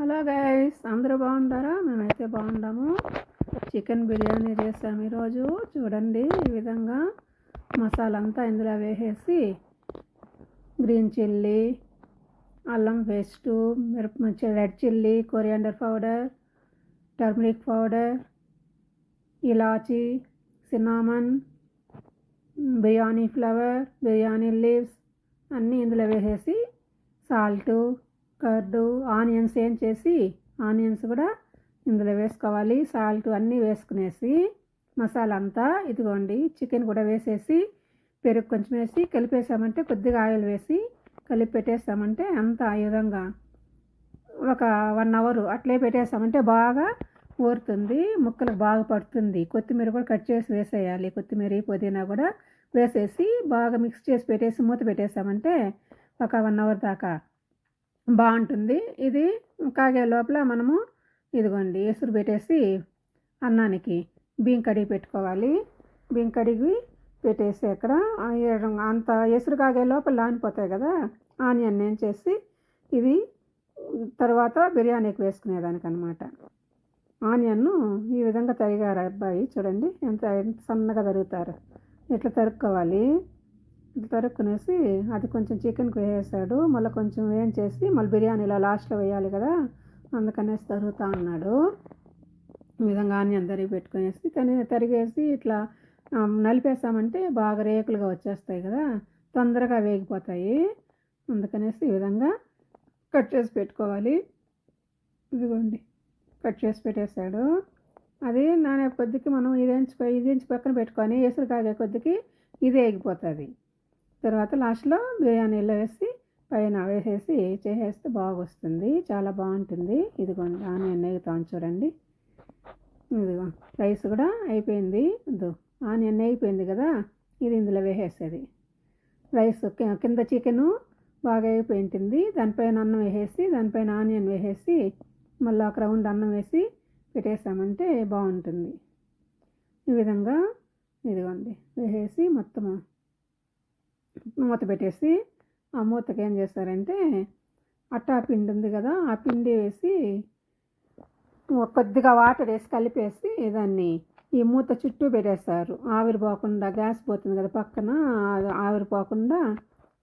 Hello guys అందరూ బాగుంటారా మేమైతే బాగుంటాము chicken biryani చేసాము ఈరోజు. చూడండి ఈ విధంగా మసాలా అంతా ఇందులో వేసేసి గ్రీన్ చిల్లీ అల్లం పేస్టు మిరప red chilli coriander powder turmeric powder ఇలాచి cinnamon biryani flower biryani leaves అన్నీ ఇందులో వేసేసి సాల్టు కర్డు ఆనియన్స్ ఏం చేసి ఆనియన్స్ కూడా ఇందులో వేసుకోవాలి. సాల్ట్ అన్నీ వేసుకునేసి మసాలా అంతా ఇదిగోండి చికెన్ కూడా వేసేసి పెరుగు కొంచెం వేసి కలిపేసామంటే కొద్దిగా ఆయిల్ వేసి కలిపి పెట్టేసామంటే అంత ఈ విధంగా ఒక వన్ అవర్ అట్లే పెట్టేసామంటే బాగా ఊరుతుంది. ముక్కలకు బాగా పడుతుంది. కొత్తిమీర కూడా కట్ చేసి వేసేయాలి. కొత్తిమీర పుదీనా కూడా వేసేసి బాగా మిక్స్ చేసి పెట్టేసి మూత పెట్టేసామంటే ఒక వన్ అవర్ దాకా బాగుంటుంది. ఇది కాగే లోపల మనము ఇదిగోండి ఎసురు పెట్టేసి అన్నానికి బియ్యం కడిగి పెట్టుకోవాలి. బియ్యం కడిగి పెట్టేసి అక్కడ అంత ఎసురు కాగే లోపల నానిపోతాయి కదా ఆనియన్ ఏం చేసి ఇది తర్వాత బిర్యానీకి వేసుకునేదానికి అనమాట ఆనియన్ను ఈ విధంగా తరిగారు అబ్బాయి చూడండి ఎంత ఎంత సన్నగా తరుగుతారు. ఇట్లా తరుక్కోవాలి? తరుక్కునేసి అది కొంచెం చికెన్కి వేసాడు మళ్ళీ కొంచెం వేయించేసి మళ్ళీ బిర్యానీలో లాస్ట్లో వేయాలి కదా అందుకనేసి తరుగుతూ ఉన్నాడు ఈ విధంగా ఆనియన్ తరిగి పెట్టుకునేసి తని తరిగేసి ఇట్లా నలిపేసామంటే బాగా రేకులుగా వచ్చేస్తాయి కదా తొందరగా వేగిపోతాయి. అందుకనేసి ఈ విధంగా కట్ చేసి పెట్టుకోవాలి. ఇదిగోండి కట్ చేసి పెట్టేశాడు. అది నానే కొద్దికి మనం ఇది ఎంచుకో ఇది ఎంచి పక్కన పెట్టుకొని ఎసురు కాగే కొద్దికి ఇది వేగిపోతుంది. తర్వాత లాస్ట్లో బిర్యానీలో వేసి పైన వేసేసి చేసేస్తే బాగా వస్తుంది చాలా బాగుంటుంది. ఇదిగోండి ఆనియన్ నెయ్యితాను చూడండి. ఇదిగో రైస్ కూడా అయిపోయింది. ఇదో ఆనియన్ అయిపోయింది కదా ఇది ఇందులో వేసేసేది. రైస్ కింద చికెను బాగా అయిపోయింటుంది. దానిపైన అన్నం వేసేసి దానిపైన ఆనియన్ వేసేసి మళ్ళీ ఒక రౌండ్ అన్నం వేసి పెట్టేసామంటే బాగుంటుంది. ఈ విధంగా ఇదిగోండి వేసేసి మొత్తము మూత పెట్టేసి ఆ మూతకి ఏం చేస్తారంటే అట్టా పిండి ఉంది కదా ఆ పిండి వేసి కొద్దిగా వాటర్ వేసి కలిపేసి దాన్ని ఈ మూత చుట్టూ పెట్టేస్తారు. ఆవిరి పోకుండా గ్యాస్ పోతుంది కదా పక్కన ఆవిరి పోకుండా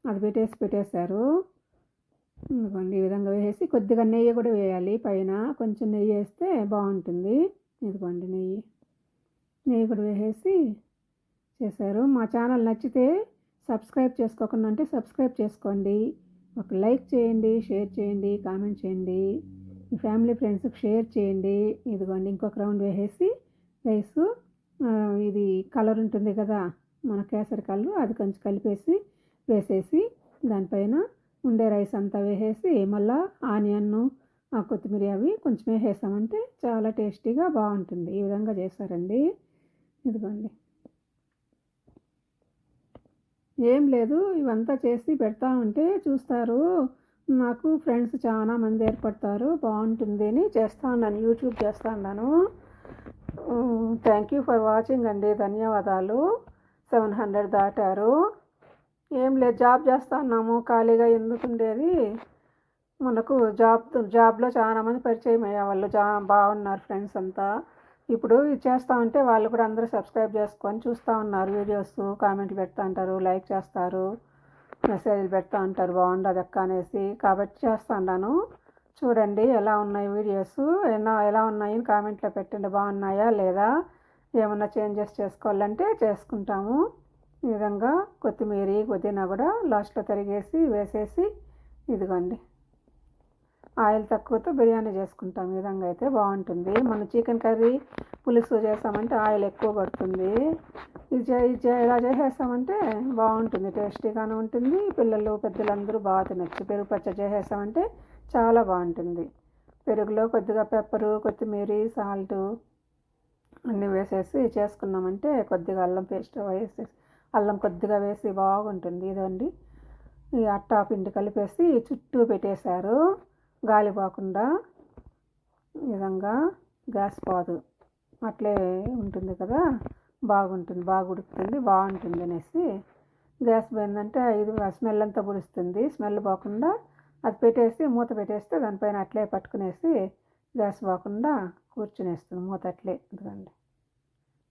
అది పెట్టేసి పెట్టేశారు ఇదిగోండి ఈ విధంగా వేసేసి కొద్దిగా నెయ్యి కూడా వేయాలి. పైన కొంచెం నెయ్యి వేస్తే బాగుంటుంది. ఇదిగోండి నెయ్యి. నెయ్యి కూడా వేసేసి చేశారు. మా ఛానల్ నచ్చితే సబ్స్క్రైబ్ చేసుకోకుండా అంటే సబ్స్క్రైబ్ చేసుకోండి. ఒక లైక్ చేయండి షేర్ చేయండి కామెంట్ చేయండి. మీ ఫ్యామిలీ ఫ్రెండ్స్కి షేర్ చేయండి. ఇదిగోండి ఇంకొక రౌండ్ వేసేసి రైస్ ఇది కలర్ ఉంటుంది కదా మన కేసరి కళ్ళు అది కొంచెం కలిపేసి వేసేసి దానిపైన ఉండే రైస్ అంతా వేసేసి మళ్ళీ ఆనియన్ కొత్తిమీర అవి కొంచెం వేసేసామంటే చాలా టేస్టీగా బాగుంటుంది. ఈ విధంగా చేస్తారండి. ఇదిగోండి. ఏం లేదు ఇవంతా చేసి పెడతా ఉంటే చూస్తారు. నాకు ఫ్రెండ్స్ చాలా మంది ఏర్పడతారు బాగుంటుంది అని చేస్తా ఉన్నాను యూట్యూబ్ చేస్తా ఉన్నాను. థ్యాంక్ యూ ఫర్ వాచింగ్ అండి ధన్యవాదాలు. సెవెన్ హండ్రెడ్ దాటారు. ఏం లేదు జాబ్ చేస్తా ఉన్నాము ఖాళీగా ఎందుకు ఉండేది? మనకు జాబ్ జాబ్లో చాలామంది పరిచయం అయ్యే వాళ్ళు జా బాగున్నారు ఫ్రెండ్స్ అంతా. ఇప్పుడు ఇది చేస్తూ ఉంటే వాళ్ళు కూడా అందరూ సబ్స్క్రైబ్ చేసుకొని చూస్తూ ఉన్నారు. వీడియోస్ కామెంట్లు పెడతా ఉంటారు లైక్ చేస్తారు మెసేజ్లు పెడతా ఉంటారు బాగుండదు అక్క అనేసి. కాబట్టి చేస్తా ఉన్నాను. చూడండి ఎలా ఉన్నాయి వీడియోస్ ఎలా ఎలా ఉన్నాయని కామెంట్లో పెట్టండి. బాగున్నాయా లేదా? ఏమన్నా చేంజెస్ చేసుకోవాలంటే చేసుకుంటాము. ఈ విధంగా కొత్తిమీర పుదీనా కూడా లాస్ట్లో తరిగేసి వేసేసి ఇదిగోండి. ఆయిల్ తక్కువతో బిర్యానీ చేసుకుంటాం. ఈ విధంగా అయితే బాగుంటుంది. మనం చికెన్ కర్రీ పులుసు చేస్తామంటే ఆయిల్ ఎక్కువ పడుతుంది. ఇది ఇలా చేసేస్తామంటే బాగుంటుంది టేస్టీగానే ఉంటుంది. పిల్లలు పెద్దలందరూ బాగా తినచ్చు. పెరుగు పచ్చ చేసేస్తామంటే చాలా బాగుంటుంది. పెరుగులో కొద్దిగా పెప్పరు కొత్తిమీర సాల్ట్ అన్నీ వేసేసి చేసుకున్నామంటే కొద్దిగా అల్లం పేస్ట్ వేసేసి అల్లం కొద్దిగా వేసి బాగుంటుంది. ఇదండి. ఈ అట్టా పిండి కలిపేసి చుట్టూ పెట్టేశారు. గాలి పోకుండా ఈ విధంగా గ్యాస్ పోదు. అట్లే ఉంటుంది కదా? బాగుంటుంది బాగా ఉడుకుతుంది బాగుంటుంది అనేసి గ్యాస్ పోయిందంటే ఇది స్మెల్ అంతా పులుస్తుంది. స్మెల్ పోకుండా అది పెట్టేసి మూత పెట్టేస్తే దానిపైన అట్లే పట్టుకునేసి గ్యాస్ పోకుండా కూర్చునేస్తుంది మూత అట్లే. ఎందుకండి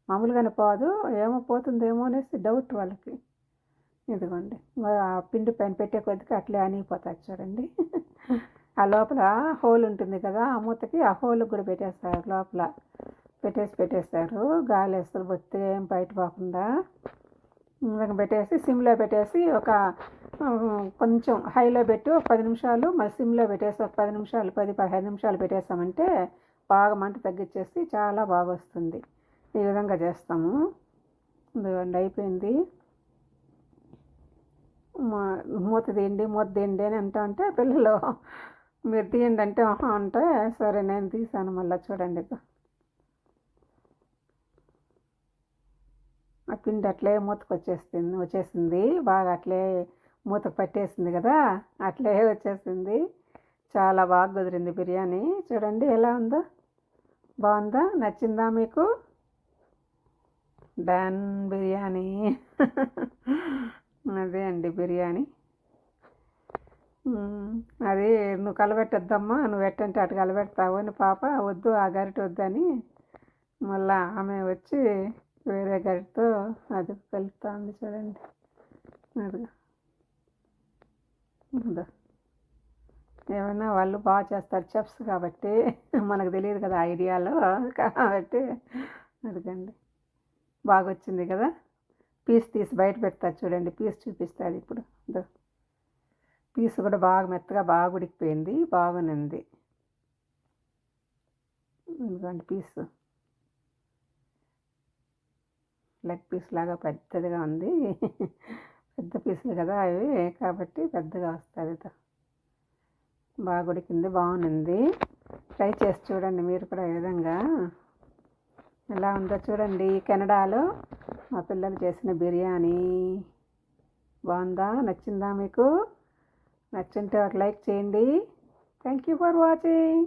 మామూలుగానే పోదు ఏమో పోతుందేమో అనేసి డౌట్ వాళ్ళకి. ఇదిగోండి. పిండి పైన పెట్టే కొద్దిగా అట్లే అనిగిపోతుంది చూడండి. ఆ లోపల హోల్ ఉంటుంది కదా ఆ మూతకి ఆ హోల్ కూడా పెట్టేస్తారు లోపల. పెట్టేసి పెట్టేస్తారు. గాలి వేస్తారు బొత్తే ఏం బయట పోకుండా. ఇంకా పెట్టేసి సిమ్లో పెట్టేసి ఒక కొంచెం హైలో పెట్టి ఒక పది నిమిషాలు. మళ్ళీ సిమ్లో పెట్టేసి ఒక పది నిమిషాలు పది పదిహేను నిమిషాలు పెట్టేస్తామంటే బాగా మంట తగ్గించేసి చాలా బాగా వస్తుంది. ఈ విధంగా చేస్తాము. ఇదిగోండి అయిపోయింది. మూత తిండి మూత తిండి అని అంటా అంటే పిల్లలు మీరు తీయండి అంటే అంటే సరే నేను తీసాను మళ్ళీ చూడండి ఆ పిండి అట్లే మూతకు వచ్చేస్తుంది వచ్చేసింది. బాగా అట్లే మూతకు పట్టేసింది కదా అట్లే వచ్చేసింది. చాలా బాగా కుదిరింది బిర్యానీ. చూడండి ఎలా ఉందో. బాగుందా? నచ్చిందా మీకు? డన్ బిర్యానీ. అదే అండి బిర్యానీ. అది నువ్వు కలబెట్టద్దమ్మా నువ్వు ఎట్టంటే అటు కలబెడతావు అని పాప వద్దు ఆ గరిట వద్దని మళ్ళా ఆమె వచ్చి వేరే గరిటతో అది కలుపుతా ఉంది చూడండి. అదిగా. ఏమైనా వాళ్ళు బాగా చేస్తారు చెఫ్స్ కాబట్టి మనకు తెలియదు కదా ఐడియాలో కాబట్టి. అదిగండి. బాగా వచ్చింది కదా. పీస్ తీసి బయట పెడతారు చూడండి పీస్ చూపిస్తుంది ఇప్పుడు. పీస్ కూడా బాగా మెత్తగా బాగా ఉడికిపోయింది బాగుంది ఎందుకంటే పీసు. లెగ్ పీస్ లాగా పెద్దదిగా ఉంది. పెద్ద పీసులు కదా అవి కాబట్టి పెద్దగా వస్తుంది బాగా ఉడికింది బాగుంది ట్రై చేసి చూడండి మీరు కూడా ఈ విధంగా. ఎలా ఉందో చూడండి. కెనడాలో మా పిల్లలు చేసిన బిర్యానీ. బాగుందా? నచ్చిందా మీకు? నచ్చింటే ఒక లైక్ చేయండి. Thank you for watching